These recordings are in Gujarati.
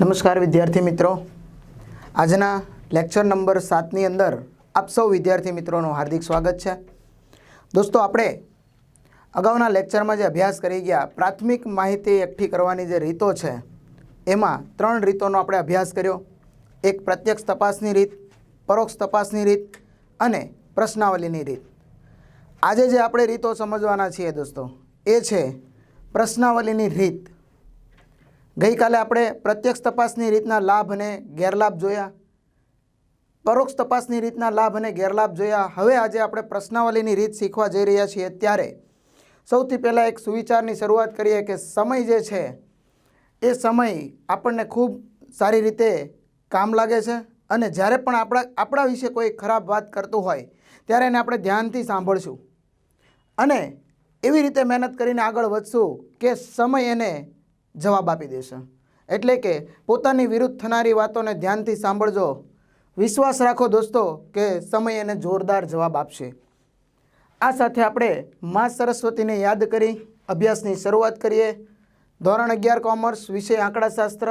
નમસ્કાર વિદ્યાર્થી મિત્રો. આજના લેક્ચર નંબર સાતની અંદર આપ સૌ વિદ્યાર્થી મિત્રોનું હાર્દિક સ્વાગત છે. દોસ્તો, આપણે અગાઉના લેક્ચરમાં જે અભ્યાસ કરી ગયા, પ્રાથમિક માહિતી એકઠી કરવાની જે રીતો છે, એમાં ત્રણ રીતોનો આપણે અભ્યાસ કર્યો. એક પ્રત્યક્ષ તપાસની રીત, પરોક્ષ તપાસની રીત અને પ્રશ્નાવલીની રીત. આજે જે આપણે રીતો સમજવાના છીએ દોસ્તો, એ છે પ્રશ્નાવલીની રીત. ગઈકાલે આપણે પ્રત્યક્ષ તપાસની રીતના લાભ અને ગેરલાભ જોયા. પરોક્ષ તપાસની રીતના લાભ અને ગેરલાભ જોયા. હવે આજે આપણે પ્રશ્નાવલીની રીત શીખવા જઈ રહ્યા છીએ. ત્યારે સૌથી પહેલાં એક સુવિચારની શરૂઆત કરીએ કે સમય જે છે, એ સમય આપણને ખૂબ સારી રીતે કામ લાગે છે અને જ્યારે પણ આપણા આપણા વિશે કોઈ ખરાબ વાત કરતું હોય, ત્યારે એને આપણે ધ્યાનથી સાંભળશું. અને એવી રીતે મહેનત કરીને આગળ વધશું કે સમય એને જવાબ આપી દેશે. એટલે કે પોતાની વિરુદ્ધ થનારી વાતોને ધ્યાનથી સાંભળજો. વિશ્વાસ રાખો દોસ્તો કે સમય એને જોરદાર જવાબ આપશે. આ સાથે આપણે મા સરસ્વતીને યાદ કરી અભ્યાસની શરૂઆત કરીએ. ધોરણ અગિયાર કોમર્સ, વિષય આંકડાશાસ્ત્ર.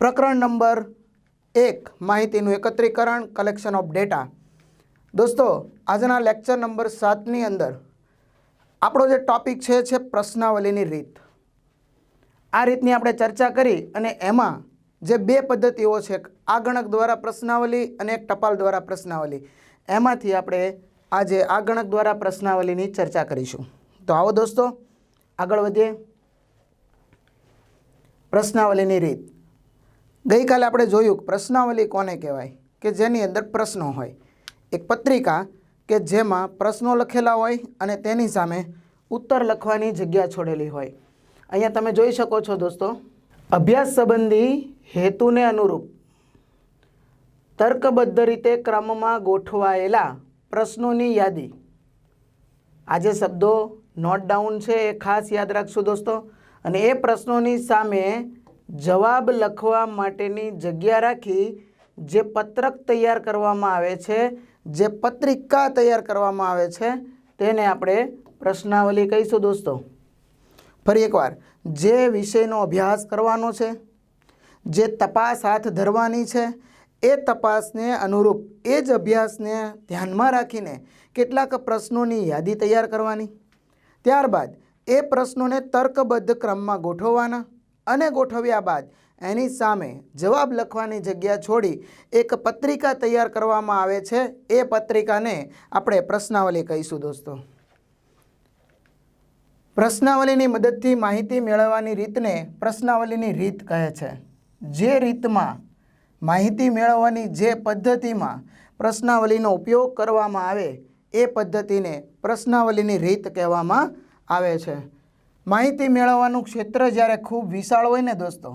પ્રકરણ નંબર એક, માહિતીનું એકત્રીકરણ કલેક્શન ઓફ ડેટા દોસ્તો, આજના લેક્ચર નંબર સાતની અંદર આપણો જે ટોપિક છે છે પ્રશ્નાવલીની રીત. આ રીતની આપણે ચર્ચા કરી અને એમાં જે બે પદ્ધતિઓ છે, એક આગણક દ્વારા પ્રશ્નાવલી અને એક ટપાલ દ્વારા પ્રશ્નાવલી. એમાંથી આપણે આજે આગણક દ્વારા પ્રશ્નાવલીની ચર્ચા કરીશું. તો આવો દોસ્તો, આગળ વધીએ. પ્રશ્નાવલીની રીત. ગઈકાલે આપણે જોયું પ્રશ્નાવલી કોને કહેવાય? કે જેની અંદર પ્રશ્નો હોય. એક પત્રિકા કે જેમાં પ્રશ્નો લખેલા હોય અને તેની સામે ઉત્તર લખવાની જગ્યા છોડેલી હોય. અહીંયા તમે જોઈ શકો છો દોસ્તો. અભ્યાસ સંબંધી હેતુને અનુરૂપ તર્કબદ્ધ રીતે ક્રમમાં ગોઠવાયેલા પ્રશ્નોની યાદી. આ જે શબ્દો નોટ ડાઉન છે, એ ખાસ યાદ રાખશું દોસ્તો. અને એ પ્રશ્નોની સામે જવાબ લખવા માટેની જગ્યા રાખી જે પત્રક તૈયાર કરવામાં આવે છે, જે પત્રિકા તૈયાર કરવામાં આવે છે, તેને આપણે પ્રશ્નાવલી કહીશું દોસ્તો. ફરી એકવાર, જે વિષયનો અભ્યાસ કરવાનો છે, જે તપાસ હાથ ધરવાની છે, એ તપાસને અનુરૂપ, એ જ અભ્યાસને ધ્યાનમાં રાખીને કેટલાક પ્રશ્નોની યાદી તૈયાર કરવાની. ત્યારબાદ, એ પ્રશ્નોને તર્કબદ્ધ ક્રમમાં ગોઠવવાના અને ગોઠવ્યા બાદ એની સામે જવાબ લખવાની જગ્યા છોડી એક પત્રિકા તૈયાર કરવામાં આવે છે. એ પત્રિકાને આપણે પ્રશ્નાવલી કહીશું દોસ્તો. પ્રશ્નાવલીની મદદથી માહિતી મેળવવાની રીતને પ્રશ્નાવલીની રીત કહે છે. જે રીતમાં માહિતી મેળવવાની જે પદ્ધતિમાં પ્રશ્નાવલીનો ઉપયોગ કરવામાં આવે, એ પદ્ધતિને પ્રશ્નાવલીની રીત કહેવામાં આવે છે. માહિતી મેળવવાનું ક્ષેત્ર જ્યારે ખૂબ વિશાળ હોય ને દોસ્તો,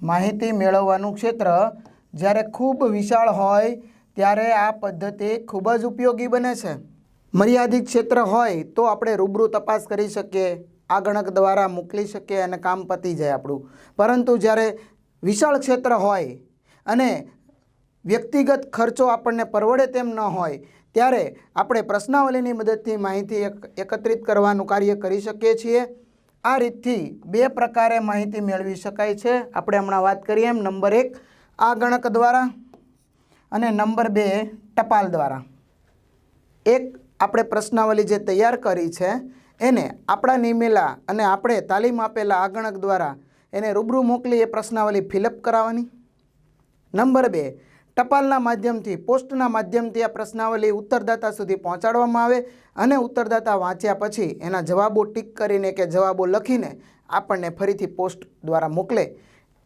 માહિતી મેળવવાનું ક્ષેત્ર જ્યારે ખૂબ વિશાળ હોય, ત્યારે આ પદ્ધતિ ખૂબ જ ઉપયોગી બને છે. મર્યાદિત ક્ષેત્ર હોય તો આપણે રૂબરૂ તપાસ કરી શકીએ, આ ગણક દ્વારા મોકલી શકીએ અને કામ પતી જાય આપણું. પરંતુ જ્યારે વિશાળ ક્ષેત્ર હોય અને વ્યક્તિગત ખર્ચો આપણને પરવડે તેમ ન હોય, ત્યારે આપણે પ્રશ્નાવલીની મદદથી માહિતી એક, એકત્રિત કરવાનું કાર્ય કરી શકીએ છીએ. આ રીતથી બે પ્રકારે માહિતી મેળવી શકાય છે. આપણે હમણાં વાત કરીએ એમ નંબર એક, આ ગણક દ્વારા અને નંબર બે, ટપાલ દ્વારા. એક આપણે પ્રશ્નાવલી જે તૈયાર કરી છે, એને આપણા નિમેલા અને આપણે તાલીમ આપેલા આગણક દ્વારા એને રૂબરૂ મોકલી એ પ્રશ્નાવલી ફિલઅપ કરાવવાની. નંબર બે, ટપાલના માધ્યમથી, પોસ્ટના માધ્યમથી આ પ્રશ્નાવલી ઉત્તરદાતા સુધી પહોંચાડવામાં આવે અને ઉત્તરદાતા વાંચ્યા પછી એના જવાબો ટીક કરીને કે જવાબો લખીને આપણને ફરીથી પોસ્ટ દ્વારા મોકલે.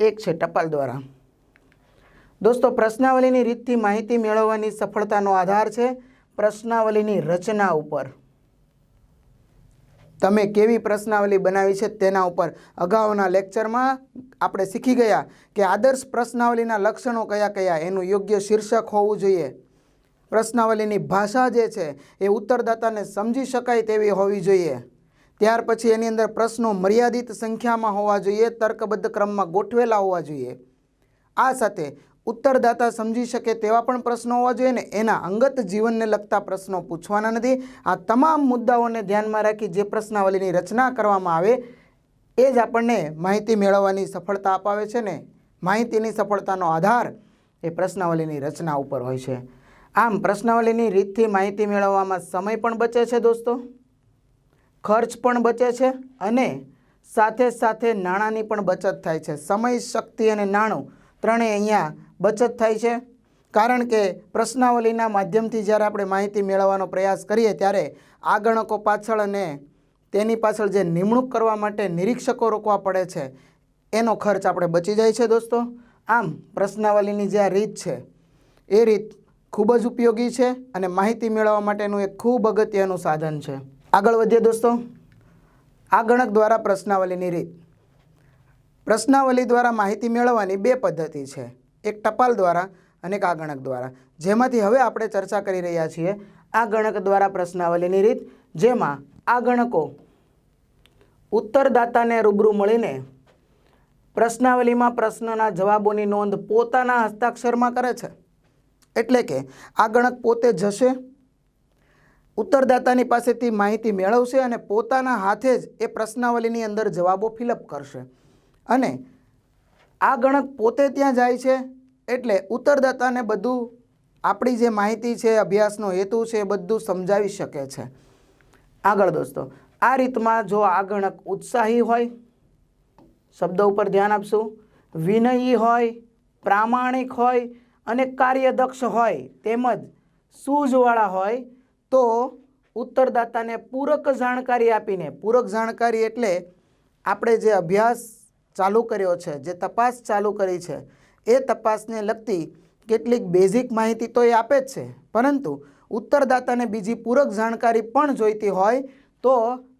એક છે ટપાલ દ્વારા. દોસ્તો, પ્રશ્નાવલીની રીતથી માહિતી મેળવવાની સફળતાનો આધાર છે. પ્રશ્નાવલીની રચના ઉપર. તમે કેવી પ્રશ્નાવલી બનાવી છે તેના ઉપર. અગાઉના લેક્ચરમાં આપણે શીખી ગયા કે આદર્શ પ્રશ્નાવલીના લક્ષણો કયા કયા, એનું યોગ્ય શીર્ષક હોવું જોઈએ. પ્રશ્નાવલીની ભાષા જે છે એ ઉત્તરદાતાને સમજી શકાય તેવી હોવી જોઈએ. ત્યાર પછી એની અંદર પ્રશ્નો મર્યાદિત સંખ્યામાં હોવા જોઈએ, તર્કબદ્ધ ક્રમમાં ગોઠવેલા હોવા જોઈએ. આ સાથે ઉત્તરદાતા સમજી શકે તેવા પણ પ્રશ્નો હોવા જોઈએ ને એના અંગત જીવનને લગતા પ્રશ્નો પૂછવાના નથી. આ તમામ મુદ્દાઓને ધ્યાનમાં રાખી જે પ્રશ્નાવલીની રચના કરવામાં આવે, એ જ આપણને માહિતી મેળવવાની સફળતા અપાવે છે ને માહિતીની સફળતાનો આધાર એ પ્રશ્નાવલીની રચના ઉપર હોય છે. આમ પ્રશ્નાવલીની રીતથી માહિતી મેળવવામાં સમય પણ બચે છે દોસ્તો, ખર્ચ પણ બચે છે અને સાથે સાથે નાણાંની પણ બચત થાય છે. સમય, શક્તિ અને નાણું ત્રણેય અહીંયા બચત થાય છે. કારણ કે પ્રશ્નાવલીના માધ્યમથી જ્યારે આપણે માહિતી મેળવવાનો પ્રયાસ કરીએ ત્યારે આ ગણકો પાછળ અને તેની પાછળ જે નિમણૂક કરવા માટે નિરીક્ષકો રોકવા પડે છે, એનો ખર્ચ આપણે બચી જાય છે દોસ્તો. આમ પ્રશ્નાવલીની જે આ રીત છે, એ રીત ખૂબ જ ઉપયોગી છે અને માહિતી મેળવવા માટેનું એક ખૂબ અગત્યનું સાધન છે. આગળ વધીએ દોસ્તો. આ ગણક દ્વારા પ્રશ્નાવલીની રીત. પ્રશ્નાવલી દ્વારા માહિતી મેળવવાની બે પદ્ધતિ છે. એક ટપાલ દ્વારા અને એક આ ગણક દ્વારા. જેમાંથી હવે આપણે ચર્ચા કરી રહ્યા છીએ આ ગણક દ્વારા પ્રશ્નાવલીની રીત, જેમાં આ ગણકો ઉત્તરદાતાને રૂબરૂ મળીને પ્રશ્નાવલીમાં પ્રશ્નના જવાબોની નોંધ પોતાના હસ્તાક્ષરમાં કરે છે. એટલે કે આ ગણક પોતે જશે, ઉત્તરદાતાની પાસેથી માહિતી મેળવશે અને પોતાના હાથે જ એ પ્રશ્નાવલીની અંદર જવાબો ફિલઅપ કરશે. અને આ ગણક પોતે ત્યાં જાય છે એટલે ઉત્તરદાતાને બધું આપણી જે માહિતી છે, અભ્યાસનો હેતુ છે, એ બધું સમજાવી શકે છે. આગળ દોસ્તો, આ રીતમાં જો આ ગણક ઉત્સાહી હોય, શબ્દો ઉપર ધ્યાન આપશું. વિનયી હોય, પ્રામાણિક હોય અને કાર્યદક્ષ હોય, તેમજ સૂઝવાળા હોય, તો ઉત્તરદાતાને પૂરક જાણકારી આપીને, પૂરક જાણકારી એટલે આપણે જે અભ્યાસ ચાલુ કર્યો છે, જે તપાસ ચાલુ કરી છે એ તપાસને લગતી કેટલીક બેઝિક માહિતી તો એ આપે જ છે. પરંતુ ઉત્તરદાતાને બીજી પૂરક જાણકારી પણ જોઈતી હોય તો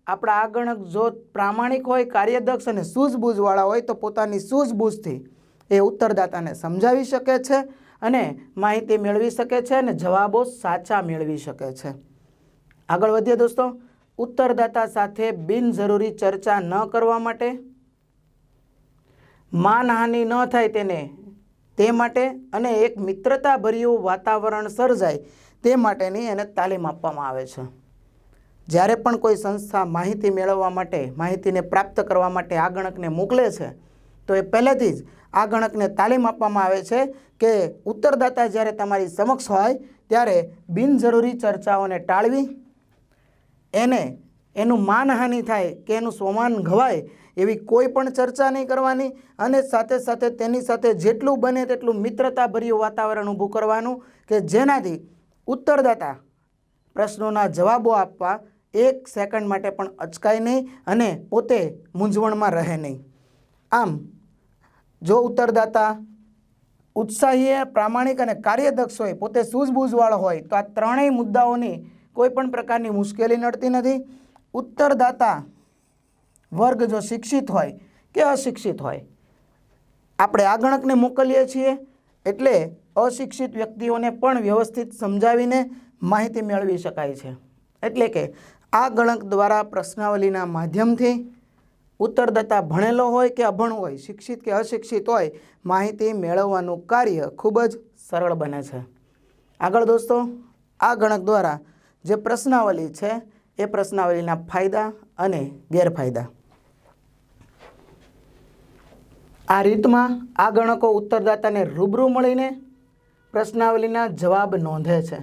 આપણા આગળ જો પ્રામાણિક હોય, કાર્યદક્ષ અને સૂઝબૂઝવાળા હોય તો પોતાની સૂઝબૂઝથી એ ઉત્તરદાતાને સમજાવી શકે છે અને માહિતી મેળવી શકે છે અને જવાબો સાચા મેળવી શકે છે. આગળ વધીએ દોસ્તો. ઉત્તરદાતા સાથે બિનજરૂરી ચર્ચા ન કરવા માટે. માનહાનિ ન થાય તેને તે માટે અને એક મિત્રતાભર્યું વાતાવરણ સર્જાય તે માટેની એને તાલીમ આપવામાં આવે છે. જ્યારે પણ કોઈ સંસ્થા માહિતી મેળવવા માટે, માહિતીને પ્રાપ્ત કરવા માટે આ ગણકને મોકલે છે, તો એ પહેલેથી જ આ ગણકને તાલીમ આપવામાં આવે છે કે ઉત્તરદાતા જ્યારે તમારી સમક્ષ હોય, ત્યારે બિનજરૂરી ચર્ચાઓને ટાળવી, એને, એનું માનહાનિ થાય કે એનું સ્વમાન ઘવાય એવી કોઈ પણ ચર્ચા નહીં કરવાની અને સાથે સાથે તેની સાથે જેટલું બને તેટલું મિત્રતાભર્યું વાતાવરણ ઊભું કરવાનું કે જેનાથી ઉત્તરદાતા પ્રશ્નોના જવાબો આપવા એક સેકન્ડ માટે પણ અચકાય નહીં અને પોતે મૂંઝવણમાં રહે નહીં. આમ, જો ઉત્તરદાતા ઉત્સાહી, પ્રામાણિક અને કાર્યદક્ષ હોય, પોતે સૂઝબૂઝવાળો હોય, તો આ ત્રણેય મુદ્દાઓની કોઈ પણ પ્રકારની મુશ્કેલી નડતી નથી. ઉત્તરદાતા વર્ગ જો શિક્ષિત હોય, કે અશિક્ષિત હોય? આપણે આ ગણકને મોકલીએ છીએ, એટલે અશિક્ષિત વ્યક્તિઓને પણ વ્યવસ્થિત સમજાવીને માહિતી મેળવી શકાય છે. એટલે કે આ ગણક દ્વારા પ્રશ્નાવલીના માધ્યમથી ઉત્તરદાતા ભણેલો હોય કે અભણ હોય, શિક્ષિત કે અશિક્ષિત હોય, માહિતી મેળવવાનું કાર્ય ખૂબ જ સરળ બને છે. આગળ દોસ્તો, આ ગણક દ્વારા જે પ્રશ્નાવલી છે, એ પ્રશ્નાવલીના ફાયદા અને ગેરફાયદા. આ રીતમાં આ ગણકો ઉત્તરદાતાને રૂબરૂ મળીને પ્રશ્નાવલીના જવાબ નોંધે છે.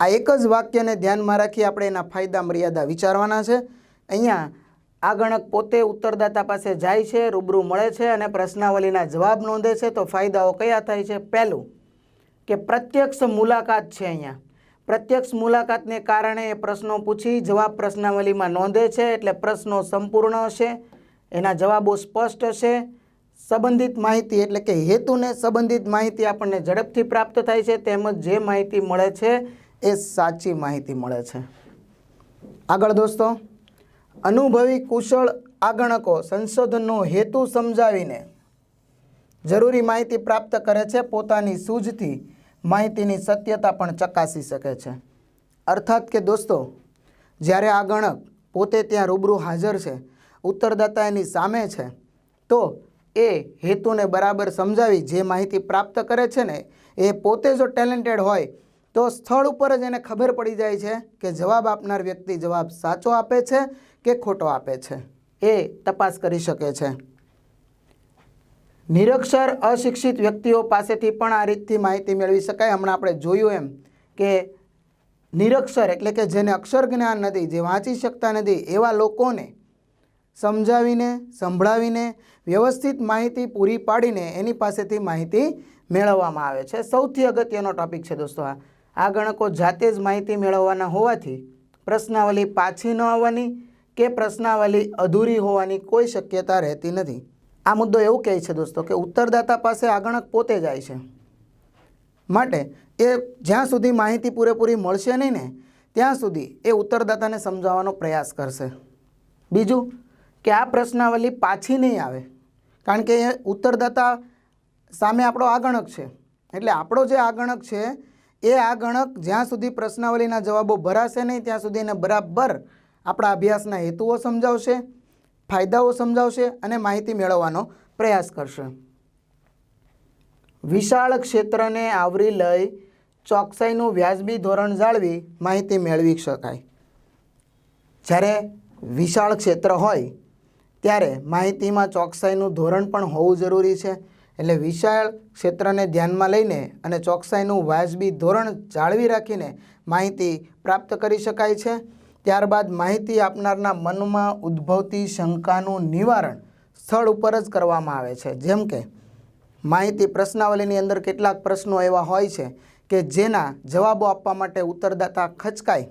આ એક જ વાક્યને ધ્યાનમાં રાખી આપણે એના ફાયદા, મર્યાદા વિચારવાના છે. અહીંયા આ ગણક પોતે ઉત્તરદાતા પાસે જાય છે, રૂબરૂ મળે છે અને પ્રશ્નાવલીના જવાબ નોંધે છે. તો ફાયદાઓ કયા થાય છે? પહેલું કે પ્રત્યક્ષ મુલાકાત છે અહીંયા. પ્રત્યક્ષ મુલાકાતને કારણે એ પ્રશ્નો પૂછી જવાબ પ્રશ્નાવલીમાં નોંધે છે એટલે પ્રશ્નો સંપૂર્ણ હશે. એના જવાબો સ્પષ્ટ છે. સંબંધિત માહિતી એટલે કે હેતુને સંબંધિત માહિતી આપણને ઝડપથી પ્રાપ્ત થાય છે. તેમજ જે માહિતી મળે છે એ સાચી માહિતી મળે છે. આગળ દોસ્તો, અનુભવી કુશળ આગણકો સંશોધનનો હેતુ સમજાવીને જરૂરી માહિતી પ્રાપ્ત કરે છે. પોતાની સૂઝથી માહિતીની સત્યતા પણ ચકાસી શકે છે. અર્થાત કે દોસ્તો, જ્યારે આ ગણક પોતે ત્યાં રૂબરૂ હાજર છે ઉત્તરદાતા એની સામે છે. તો એ હેતુને બરાબર સમજાવી જે માહિતી પ્રાપ્ત કરે છે ને, એ પોતે જો ટેલેન્ટેડ હોય, તો સ્થળ ઉપર જ એને ખબર પડી જાય છે કે જવાબ આપનાર વ્યક્તિ જવાબ સાચો આપે છે કે ખોટો આપે છે. એ તપાસ કરી શકે છે. નિરક્ષર અશિક્ષિત વ્યક્તિઓ પાસેથી પણ આ રીતથી માહિતી મેળવી શકાય. હમણાં આપણે જોયું એમ કે નિરક્ષર એટલે કે જેને અક્ષર જ્ઞાન નથી, જે વાંચી શકતા નથી, એવા લોકોને સમજાવીને, સંભળાવીને, વ્યવસ્થિત માહિતી પૂરી પાડીને એની પાસેથી માહિતી મેળવવામાં આવે છે. સૌથી અગત્યનો ટોપિક છે દોસ્તો આ. આ ગણકો જાતે જ માહિતી મેળવવાના હોવાથી પ્રશ્નાવલી પાછી ન આવવાની કે પ્રશ્નાવલી અધૂરી હોવાની કોઈ શક્યતા રહેતી નથી. આ મુદ્દો એવું કહે છે દોસ્તો કે ઉત્તરદાતા પાસે આ ગણક પોતે જાય છે. માટે એ જ્યાં સુધી માહિતી પૂરેપૂરી મળશે નહીં ને, ત્યાં સુધી એ ઉત્તરદાતાને સમજાવવાનો પ્રયાસ કરશે. બીજું કે આ પ્રશ્નાવલી પાછી નહીં આવે. કારણ કે ઉત્તરદાતા સામે આપણો આગણક છે. એટલે આપણો જે આગણક છે, એ આગણક જ્યાં સુધી પ્રશ્નાવલીના જવાબો ભરાશે નહીં, ત્યાં સુધી એને બરાબર આપણા અભ્યાસના હેતુઓ સમજાવશે, ફાયદાઓ સમજાવશે અને માહિતી મેળવવાનો પ્રયાસ કરશે. વિશાળ ક્ષેત્રને આવરી લઈ ચોકસાઈનું વ્યાજબી ધોરણ જાળવી માહિતી મેળવી શકાય. જ્યારે વિશાળ ક્ષેત્ર હોય ત્યારે માહિતીમાં ચોકસાઈનું ધોરણ પણ હોવું જરૂરી છે. એટલે વિશાળ ક્ષેત્રને ધ્યાનમાં લઈને અને ચોકસાઈનું વાજબી ધોરણ જાળવી રાખીને માહિતી પ્રાપ્ત કરી શકાય છે. ત્યારબાદ માહિતી આપનારના મનમાં ઉદ્ભવતી શંકાનું નિવારણ સ્થળ ઉપર જ કરવામાં આવે છે. જેમ કે, માહિતી પ્રશ્નાવલીની અંદર કેટલાક પ્રશ્નો એવા હોય છે કે જેના જવાબો આપવા માટે ઉત્તરદાતા ખચકાય,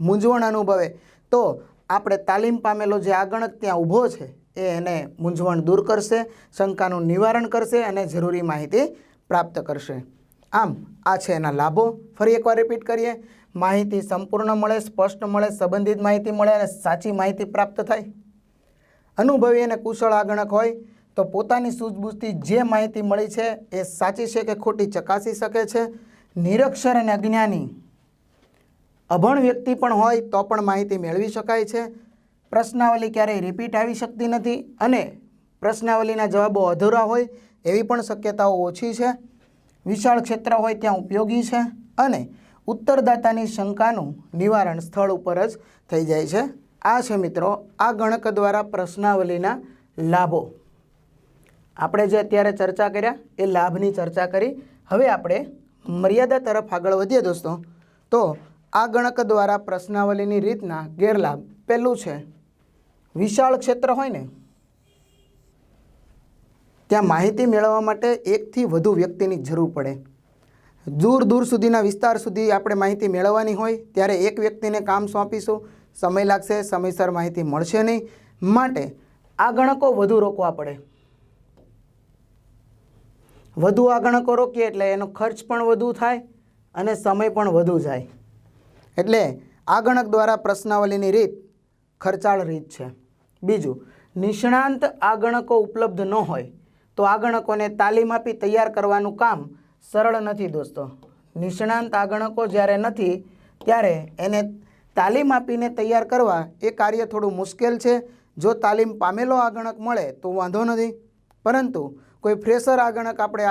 મૂંઝવણ અનુભવે તો આપણે તાલીમ પામેલો જે આગણક ત્યાં ઊભો છે, એ એને મૂંઝવણ દૂર કરશે, શંકાનું નિવારણ કરશે અને જરૂરી માહિતી પ્રાપ્ત કરશે. આમ, આ છે એના લાભો. ફરી એકવાર રિપીટ કરીએ. માહિતી સંપૂર્ણ મળે, સ્પષ્ટ મળે, સંબંધિત માહિતી મળે અને સાચી માહિતી પ્રાપ્ત થાય. અનુભવી અને કુશળ આગણક હોય તો પોતાની સૂઝબૂઝથી જે માહિતી મળી છે એ સાચી છે કે ખોટી ચકાસી શકે છે. નિરક્ષર અને અજ્ઞાની અભણ વ્યક્તિ પણ હોય તો પણ માહિતી મેળવી શકાય છે. પ્રશ્નાવલી ક્યારેય રિપીટ આવી શકતી નથી અને પ્રશ્નાવલીના જવાબો અધૂરા હોય એવી પણ શક્યતાઓ ઓછી છે. વિશાળ ક્ષેત્ર હોય ત્યાં ઉપયોગી છે અને ઉત્તરદાતાની શંકાનું નિવારણ સ્થળ ઉપર જ થઈ જાય છે. આ છે મિત્રો, આ ગણક દ્વારા પ્રશ્નાવલીના લાભો. આપણે જે અત્યારે ચર્ચા કર્યા એ લાભની ચર્ચા કરી. હવે આપણે મર્યાદા તરફ આગળ વધીએ દોસ્તો. તો આ ગણક દ્વારા પ્રશ્નાવલીની રીતના ગેરલાભ પહેલું છે. વિશાળ ક્ષેત્ર હોય ને, ત્યાં માહિતી મેળવવા માટે એકથી વધુ વ્યક્તિની જરૂર પડે. દૂર દૂર સુધીના વિસ્તાર સુધી આપણે માહિતી મેળવવાની હોય, ત્યારે એક વ્યક્તિને કામ સોંપીશું. સમય લાગશે, સમયસર માહિતી મળશે નહીં. માટે આ ગણકો વધુ રોકવા પડે. વધુ આ ગણકો રોકીએ એટલે એનો ખર્ચ પણ વધુ થાય અને સમય પણ વધુ જાય. એટલે આ ગણક દ્વારા પ્રશ્નાવલીની રીત ખર્ચાળ રીત છે. બીજું, નિષ્ણાંત આગણકો ઉપલબ્ધ ન હોય તો આ ગણકોને તાલીમ આપી તૈયાર કરવાનું કામ સરળ નથી દોસ્તો. નિષ્ણાંત આગણકો જ્યારે નથી, ત્યારે એને તાલીમ આપીને તૈયાર કરવા એ કાર્ય થોડું મુશ્કેલ છે. જો તાલીમ પામેલો આ ગણક મળે તો વાંધો નથી. પરંતુ કોઈ ફ્રેશર આગણક આપણે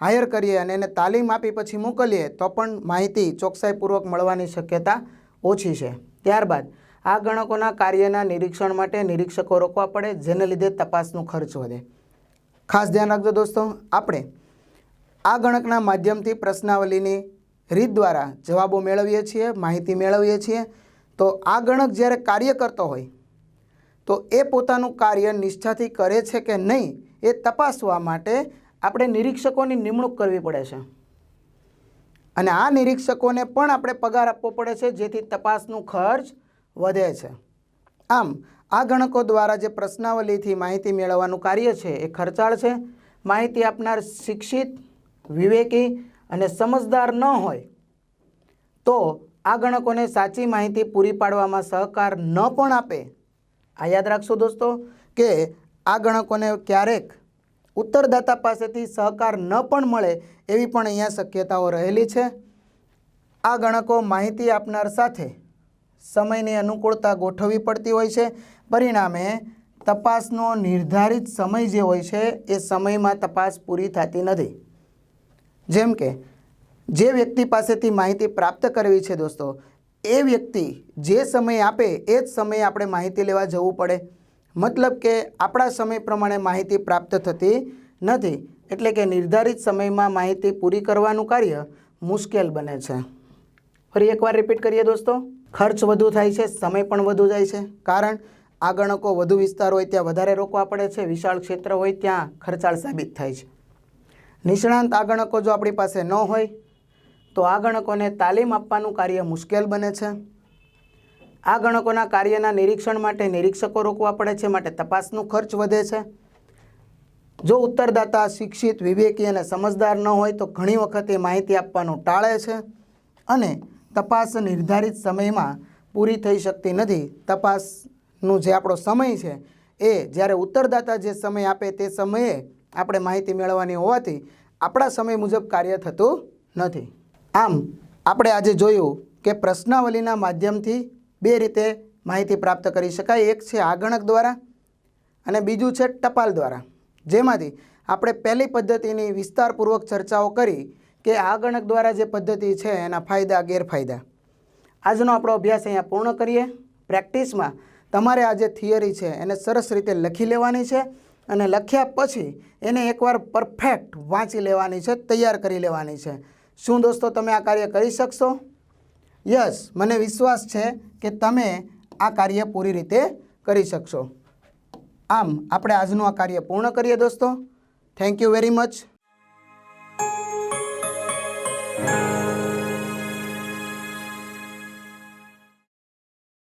હાયર કરીએ અને એને તાલીમ આપી પછી મોકલીએ, તો પણ માહિતી ચોકસાઈપૂર્વક મળવાની શક્યતા ઓછી છે. ત્યારબાદ, આ ગણકોના કાર્યના નિરીક્ષણ માટે નિરીક્ષકો રોકવા પડે, જેને લીધે તપાસનો ખર્ચ વધે. ખાસ ધ્યાન રાખજો દોસ્તો, આપણે આ ગણકના માધ્યમથી પ્રશ્નાવલીની રીત દ્વારા જવાબો મેળવીએ છીએ, માહિતી મેળવીએ છીએ. તો આ ગણક જ્યારે કાર્ય કરતો હોય, તો એ પોતાનું કાર્ય નિષ્ઠાથી કરે છે કે નહીં, એ તપાસવા માટે આપણે નિરીક્ષકોની નિમણૂક કરવી પડે છે. અને આ નિરીક્ષકોને પણ આપણે પગાર આપવો પડે છે, જેથી તપાસનું ખર્ચ વધે છે. આમ, આ ગણકો દ્વારા જે પ્રશ્નાવલીથી માહિતી મેળવવાનું કાર્ય છે, એ ખર્ચાળ છે. માહિતી આપનાર શિક્ષિત, વિવેકી અને સમજદાર ન હોય, તો આ ગણકોને સાચી માહિતી પૂરી પાડવામાં સહકાર ન પણ આપે. આ યાદ રાખશો દોસ્તો, કે આ ગણકોને ક્યારેક ઉત્તરદાતા પાસેથી સહકાર ન પણ મળે એવી પણ અહીંયા શક્યતાઓ રહેલી છે. આ ગણકો માહિતી આપનાર સાથે સમયની અનુકૂળતા ગોઠવવી પડતી હોય છે. પરિણામે તપાસનો નિર્ધારિત સમય જે હોય છે એ સમયમાં તપાસ પૂરી થતી નથી. જેમ કે, જે વ્યક્તિ પાસેથી માહિતી પ્રાપ્ત કરવી છે દોસ્તો, એ વ્યક્તિ જે સમય આપે એ જ સમયે આપણે માહિતી લેવા જવું પડે. મતલબ કે આપણા સમય પ્રમાણે માહિતી પ્રાપ્ત થતી નથી, એટલે કે નિર્ધારિત સમયમાં માહિતી પૂરી કરવાનું કાર્ય મુશ્કેલ બને છે. ફરી એકવાર રિપીટ કરીએ દોસ્તો. ખર્ચ વધુ થાય છે, સમય પણ વધુ જાય છે. કારણ આ ગણકો વધુ વિસ્તાર હોય ત્યાં વધારે રોકવા પડે છે, વિશાળ ક્ષેત્ર હોય ત્યાં ખર્ચાળ સાબિત થાય છે. નિષ્ણાંત આ ગણકો જો આપણી પાસે ન હોય, તો આ ગણકોને તાલીમ આપવાનું કાર્ય મુશ્કેલ બને છે. આ ગણકોના કાર્યના નિરીક્ષણ માટે નિરીક્ષકો રોકવા પડે છે, માટે તપાસનું ખર્ચ વધે છે. જો ઉત્તરદાતા શિક્ષિત, વિવેકી અને સમજદાર ન હોય, તો ઘણી વખત એ માહિતી આપવાનું ટાળે છે અને તપાસ નિર્ધારિત સમયમાં પૂરી થઈ શકતી નથી. તપાસનું જે આપણો સમય છે, એ જ્યારે ઉત્તરદાતા જે સમય આપે તે સમયે આપણે માહિતી મેળવવાની હોવાથી આપણા સમય મુજબ કાર્ય થતું નથી. આમ, આપણે આજે જોયું કે પ્રશ્નાવલીના માધ્યમથી બે રીતે માહિતી પ્રાપ્ત કરી શકાય. એક છે આગણક દ્વારા અને બીજું છે ટપાલ દ્વારા. જેમાંથી આપણે પહેલી પદ્ધતિની વિસ્તારપૂર્વક ચર્ચાઓ કરી કે આગણક દ્વારા જે પદ્ધતિ છે એના ફાયદા, ગેરફાયદા. આજનો આપણો અભ્યાસ અહીંયા પૂર્ણ કરીએ. પ્રેક્ટિસમાં તમારે આ જે થિયરી છે એને સરસ રીતે લખી લેવાની છે અને લખ્યા પછી એને એકવાર પરફેક્ટ વાંચી લેવાની છે, તૈયાર કરી લેવાની છે. શું દોસ્તો તમે આ કાર્ય કરી શકશો? યસ, મને વિશ્વાસ છે કે તમે આ કાર્ય પૂરી રીતે કરી શકશો. આમ, આપણે આજનું આ કાર્ય પૂર્ણ કરીએ, દોસ્તો. Thank you very much